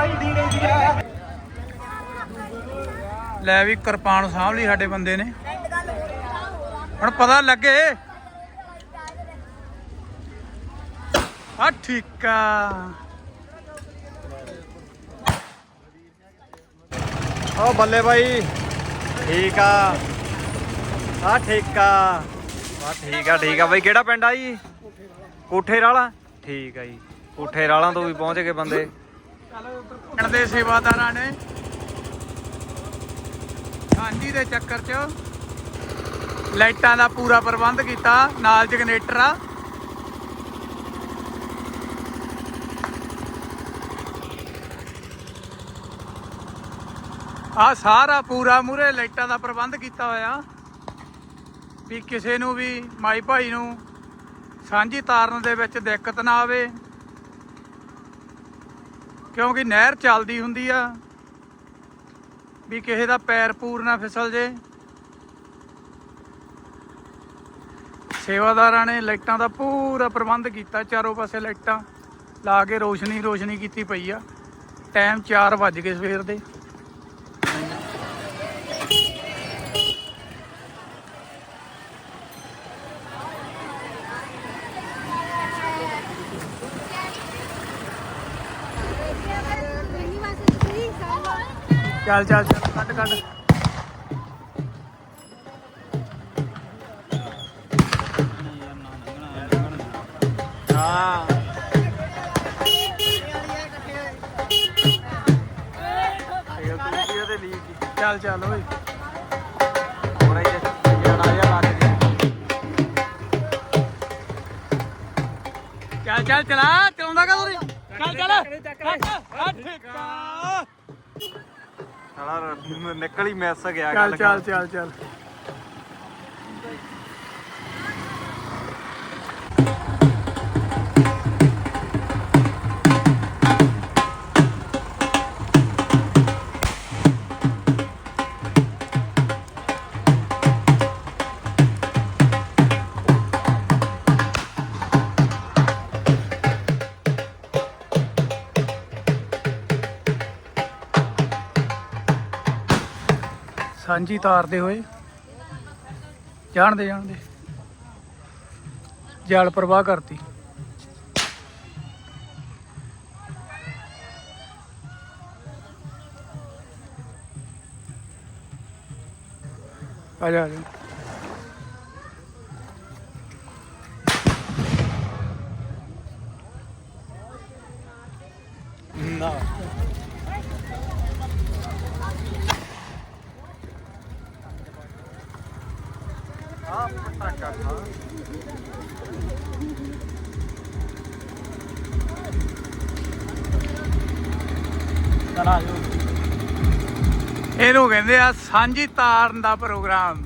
ਪਾਈਦੀ ਰਹਿੰਦੀ ਆ ਲੈ ਵੀ ਕਿਰਪਾਨ ਸਾਂਭ ਲਈ ਸਾਡੇ ਬੰਦੇ ਨੇ। ਹੁਣ ਪਤਾ ਲੱਗੇ। ਆ ਠੀਕ ਆ। ਓ ਬੱਲੇ ਬਾਈ। ਠੀਕ ਆ। ਆ ਠੀਕ ਆ। ਆ ਠੀਕ ਆ ਠੀਕ ਆ। ਬਾਈ ਕਿਹੜਾ ਪਿੰਡ ਆ ਜੀ? ਕੋਠੇ ਵਾਲਾ ਠੀਕ ਆ ਜੀ। ਕੋਠੇ ਵਾਲਾਂ ਤੋਂ ਵੀ ਪਹੁੰਚ ਗਏ ਬੰਦੇ। ਪਿੰਡ ਦੇ ਸੇਵਾਦਾਰਾਂ ਨੇ ਸਾਂਝੀ ਦੇ ਚੱਕਰ 'ਚ ਲਾਈਟਾਂ ਦਾ ਪੂਰਾ ਪ੍ਰਬੰਧ ਕੀਤਾ, ਨਾਲ ਜਨਰੇਟਰ ਆ। ਆ ਸਾਰਾ ਪੂਰਾ ਮੂਰੇ ਲਾਈਟਾਂ ਦਾ ਪ੍ਰਬੰਧ ਕੀਤਾ ਹੋਇਆ। ਵੀ ਕਿਸੇ ਨੂੰ ਵੀ ਮਾਈ ਭਾਈ ਨੂੰ ਸਾਂਝੀ ਤਾਰਨ ਦੇ ਵਿੱਚ ਦਿੱਕਤ ਨਾ ਆਵੇ। ਕਿਉਂਕਿ ਨਹਿਰ ਚੱਲਦੀ ਹੁੰਦੀ ਆ। ਵੀ ਕਿਸੇ ਦਾ ਪੈਰ ਪੂਰ ਨਾ ਫਿਸਲ ਜੇ। ਸੇਵਾਦਾਰਾਂ ਨੇ ਲਾਈਟਾਂ ਦਾ ਪੂਰਾ ਪ੍ਰਬੰਧ ਕੀਤਾ, ਚਾਰੋਂ ਪਾਸੇ ਲਾਈਟਾਂ ਲਾ ਕੇ ਰੋਸ਼ਨੀ ਰੋਸ਼ਨੀ ਕੀਤੀ ਪਈ ਆ। ਟਾਈਮ 4 ਵੱਜ ਗਏ ਸਵੇਰ ਦੇ। ਚੱਲ ਚੱਲ ਚੱਲ ਕੱਢ ਕੱਢ। ਹਾਂ। ਚੱਲ ਚੱਲ ਓਏ। ਥੋੜਾ ਜਿਹਾ ਜੜਾ ਜਿਹਾ ਲੱਗ ਗਿਆ। ਚੱਲ ਚੱਲ ਚਲਾ। ਚਲਾਉਂਦਾ ਕਾ ਤੂੰ ਚੱਲ ਚੱਲ। ਠੀਕ ਆ। ਸਾਲਾ ਨਿਕਲ ਹੀ ਮਿਸ ਗਿਆ ਚੱਲ ਚੱਲ ਚੱਲ ਚੱਲ। ਸਾਂਝੀ ਤਾਰਦੇ ਹੋਏ। ਜਾਣਦੇ ਜਾਣਦੇ। ਜਲ ਪ੍ਰਵਾਹ ਕਰਤੀ। ਆ ਜਾ ਆ ਜਾ। ਖਾ ਚਲਾ ਜੋ ਇਹਨੂੰ ਕਹਿੰਦੇ ਆ ਸਾਂਝੀ ਤਾਰਨ ਦਾ ਪ੍ਰੋਗਰਾਮ।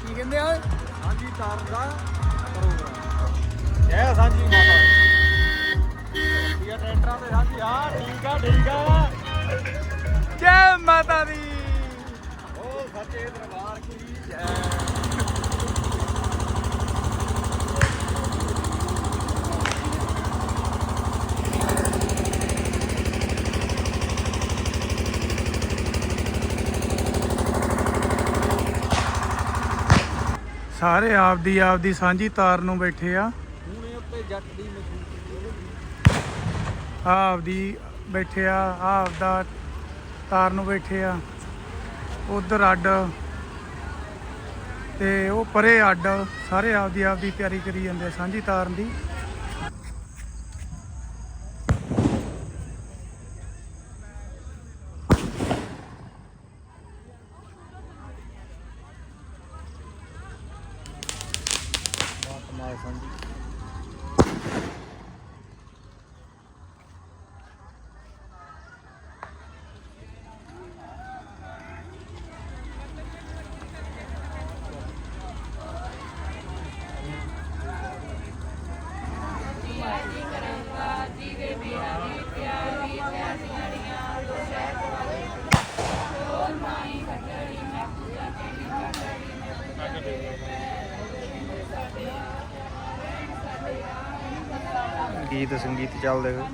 ਕੀ ਕਹਿੰਦੇ ਆ? ਸਾਂਝੀ ਤਾਰ ਦਾ ਪ੍ਰੋਗਰਾਮ। ਜੈ ਸਾਂਝੀ ਮਾਤਾ ਆ ਟਰੈਕਟਰਾਂ ਤੇ ਸਾਂਝੀ। ਹਾਂ ਠੀਕ ਆ ਠੀਕ ਆ। ਜੈ ਮਾਤਾ ਦੀ। ਸੱਚੇ ਦਰਬਾਰ ਕੀ ਜੈ। ਸਾਰੇ ਆਪਦੀ ਆਪਦੀ ਸਾਂਝੀ ਤਾਰ ਨੂੰ ਬੈਠੇ ਆ। ਹੁਣੇ ਉੱਤੇ ਜੱਟ ਦੀ ਮਸ਼ਹੂਰ ਆ ਆਪਦੀ ਬੈਠੇ ਆ ਆ ਆਪਦਾ ਤਾਰ ਨੂੰ ਬੈਠੇ ਆ। ਉਧਰ ਅੱਡ ਤੇ ਉਹ ਪਰੇ ਅੱਡ ਸਾਰੇ ਆਪਦੀ ਆਪਦੀ ਤਿਆਰੀ ਕਰੀ ਜਾਂਦੇ ਆ ਸਾਂਝੀ ਤਾਰਨ ਦੀ। iPhone ਤੇ ਸੰਗੀਤ ਚੱਲਦੇ ਹੋ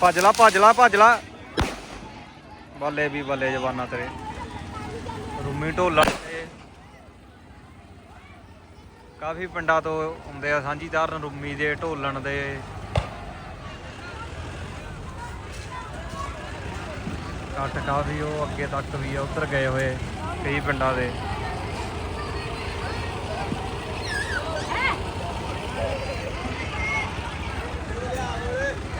ਭੱਜ ਲਾ ਭੱਜ ਲਾ ਭੱਜ ਲਾ। ਬੱਲੇ ਵੀ ਬੱਲੇ ਜਵਾਨਾ ਤੇਰੇ। ਰੁਮੀ ਢੋਲਾ ਕਾਫੀ ਪਿੰਡਾਂ ਤੋਂ ਆਉਂਦੇ ਆ ਸਾਂਝੀਦਾਰ ਰੂਮੀ ਦੇ, ਢੋਲਣ ਦੇ। ਕੱਟ ਕਾਫੀ, ਉਹ ਅੱਗੇ ਤੱਕ ਵੀ ਆ, ਉਧਰ ਗਏ ਹੋਏ ਕਈ ਪਿੰਡਾਂ ਦੇ।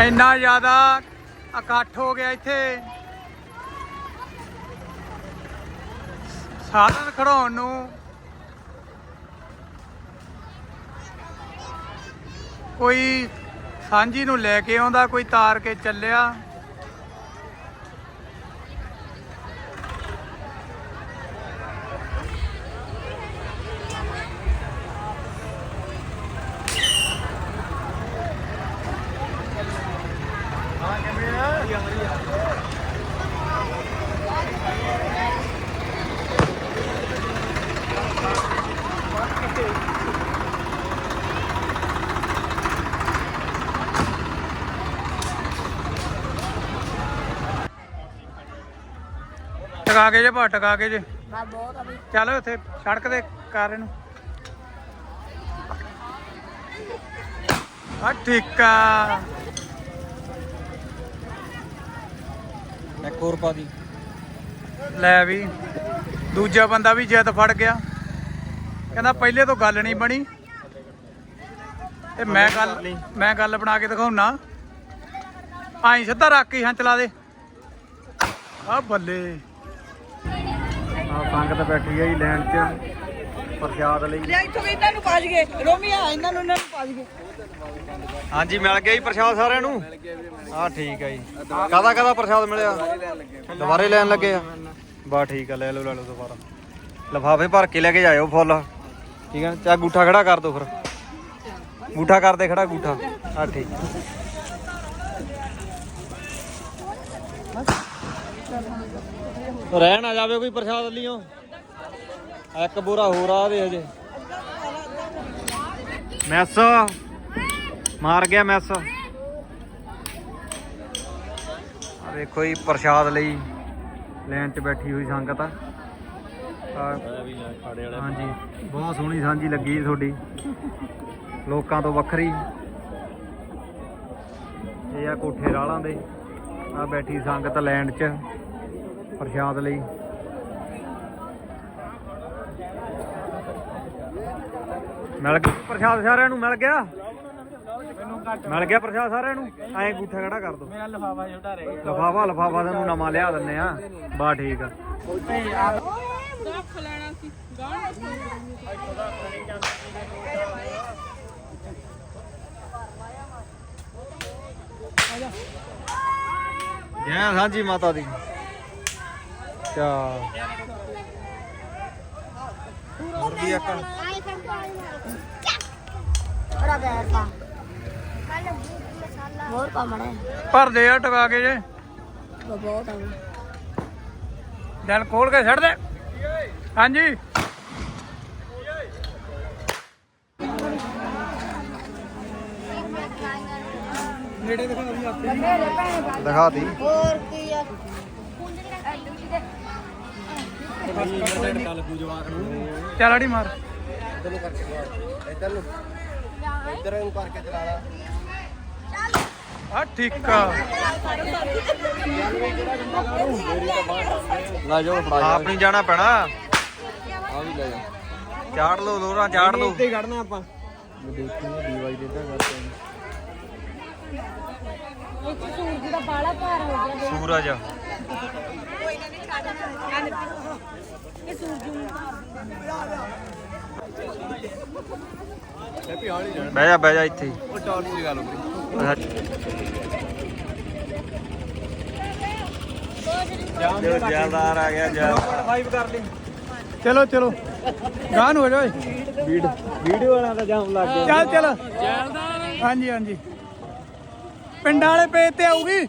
ਇੰਨਾ ਜ਼ਿਆਦਾ ਇਕੱਠ ਹੋ ਗਿਆ ਇੱਥੇ। ਸਾਧਨ ਖੜਾਉਣ ਨੂੰ। ਕੋਈ ਸਾਂਝੀ ਨੂੰ ਲੈ ਕੇ ਆਉਂਦਾ, ਕੋਈ ਤਾਰ ਕੇ ਚੱਲਿਆ। ਟਕਾ ਕੇ ਜੇ ਭਾ ਟਕਾ ਕੇ ਜੇ। ਬਸ ਬਹੁਤ ਆ ਬਈ ਚੱਲ ਉੱਥੇ ਸੜਕ ਦੇ ਕਰ ਇਹਨੂੰ ਆ ਠੀਕ। ਆ ਇੱਕ ਹੋਰ ਪਾ ਦੀ। ਲੈ ਵੀ ਦੂਜਾ ਬੰਦਾ ਵੀ ਜਿੱਦ ਫੜ ਗਿਆ। ਕਹਿੰਦਾ ਪਹਿਲੇ ਤੋਂ ਗੱਲ ਨਹੀਂ ਬਣੀ। ਤੇ ਮੈਂ ਗੱਲ ਮੈਂ ਗੱਲ ਬਣਾ ਕੇ ਦਿਖਾਉਣਾ ਆਈ ਸਿੱਧਾ ਰੱਖ ਕੇ ਹਾਂ ਚਲਾ ਦੇ। ਆ ਬੱਲੇ। ਆ ਸੰਗਤ ਬੈਠੀ ਆ ਜੀ ਲਾਈਨ 'ਚ ਪ੍ਰਸ਼ਾਦ ਲਈ। ਲੈ ਇੱਥੋਂ ਵੀ ਇਹਨਾਂ ਨੂੰ ਪਾਜ ਗਏ ਰੋਮੀਆ ਇਹਨਾਂ ਨੂੰ ਇਹਨਾਂ ਨੂੰ ਪਾਜ ਗਏ ਹਾਂਜੀ ਮਿਲ ਗਿਆ ਜੀ ਪ੍ਰਸ਼ਾਦ ਸਾਰਿਆਂ ਨੂੰ? ਆ ਠੀਕ ਆ ਜੀ। ਕਾਦਾ ਕਾਦਾ ਪ੍ਰਸ਼ਾਦ ਮਿਲਿਆ? ਦੁਬਾਰੇ ਲੈਣ ਲੱਗੇ ਆ? ਬਾ ਠੀਕ ਆ ਲੈ ਲਓ ਲੈ ਲਓ ਦੁਬਾਰਾ। ਲਫਾਫੇ ਭਰ ਕੇ ਲੈ ਕੇ ਜਾਇਓ ਫੁੱਲ। ਠੀਕ ਆ ਚਾ ਗੂਠਾ ਖੜਾ ਕਰ ਦੋ ਫਿਰ। ਗੂਠਾ ਕਰ ਦੇ ਖੜਾ ਗੂਠਾ। ਆ ਠੀਕ। ਰਹਿ ਨਾ ਜਾਵੇ ਕੋਈ ਪ੍ਰਸ਼ਾਦ ਲਿਓ ਇੱਕ ਬੋਰਾ ਹੋਰ ਆ ਦੇ ਅਜੇ ਮੈਸ। ਮਾਰ ਗਿਆ ਮੈਸ। ਆ ਵੇਖੋ ਜੀ, ਪ੍ਰਸ਼ਾਦ ਲਈ ਲਾਈਨ 'ਚ ਬੈਠੀ ਹੋਈ ਸੰਗਤ। ਆ ਹਾਂਜੀ, ਬਹੁਤ ਸੋਹਣੀ ਸਾਂਝੀ ਲੱਗੀ ਤੁਹਾਡੀ। ਲੋਕਾਂ ਤੋਂ ਵੱਖਰੀ। ਇਹ ਆ ਕੋਠੇ ਰਾਲਾਂ ਦੇ। ਆ ਬੈਠੀ ਸੰਗਤ ਲੈਂਡ 'ਚ। ਪ੍ਰਸ਼ਾਦ ਲਈ। ਮਿਲ ਗਿਆ ਪ੍ਰਸ਼ਾਦ ਸਾਰਿਆਂ ਨੂੰ ਮਿਲ ਗਿਆ? ਮਿਲ ਗਿਆ ਪ੍ਰਸ਼ਾਦ ਸਾਰਿਆਂ ਨੂੰ? ਐਂ ਗੂਠਾ ਖੜਾ ਕਰ ਦੋ। ਮੇਰਾ ਲਫਾਫਾ ਛੋਟਾ ਰਹਿ। ਗਿਆ ਲਫਾਫਾ ਲਫਾਫਾ ਤੈਨੂੰ ਨਵਾਂ ਲਿਆ ਦਿੰਨੇ ਆ। ਬਾ ਠੀਕ ਆ। ਜੈ ਸਾਂਝੀ ਮਾਤਾ ਦੀ। ਚਾ ਹੋਰ ਵੀ ਇੱਕ ਬੜਾ ਬੈਰ ਪਾ ਹੋਰ ਪਾ ਮੜੇ ਭਰਦੇ ਆ ਟਕਾ ਕੇ ਜੇ। ਬਹੁਤ ਆ। ਬਈ। ਦਿਲ ਖੋਲ ਕੇ ਛੱਡ ਦੇ। ਹਾਂਜੀ। ਨੇੜੇ ਦਿਖਾ ਦਿਖਾਤੀ ਹੋਰ ਕੀ ਆ? ਚੱਲ ਅੜੀ ਮਾਰ। ਆ ਠਿੱਕਾ। ਲੈ ਜਾਓ ਫੜਾ ਆਪ ਨਹੀਂ ਜਾਣਾ ਪੈਣਾ। ਆ ਵੀ ਲੈ ਜਾ ਚਾੜ ਲੋ ਲੋਰਾਂ ਚਾੜ ਲੋ ਇੱਥੇ ਕੱਢਣਾ ਆਪਾਂ। ਦੇਖੀ ਡੀਵਾਈ ਦੇ ਤਾਂ ਕਰਦੇ ਇੱਕ ਸੂਰਜ ਦਾ ਬਾਲਾ ਭਾਰ ਹੋ ਗਿਆ। ਸੂਰਜ। ਬਹਿ ਜਾ ਬਹਿ ਜਾ ਇੱਥੇ ਹੀ। ਉਹ ਟੌਰ ਦੀ ਗੱਲ ਹੋ ਜੋ ਜਲਦਾਰ ਆ ਗਿਆ ਜਲ। ਫਾਈਵ ਕਰ ਲਈ। ਚਲੋ ਚਲੋ। ਗਾਨ ਹੋ ਜਾਓ ਵੀਡੀਓ ਵਾਲਾ ਤਾਂ ਜਾਮ ਲੱਗ ਚੱਲ ਚੱਲ। ਹਾਂਜੀ ਹਾਂਜੀ। ਪਿੰਡਾਂ ਵਾਲੇ ਪੇਜ ਤੇ ਆਊਗੀ।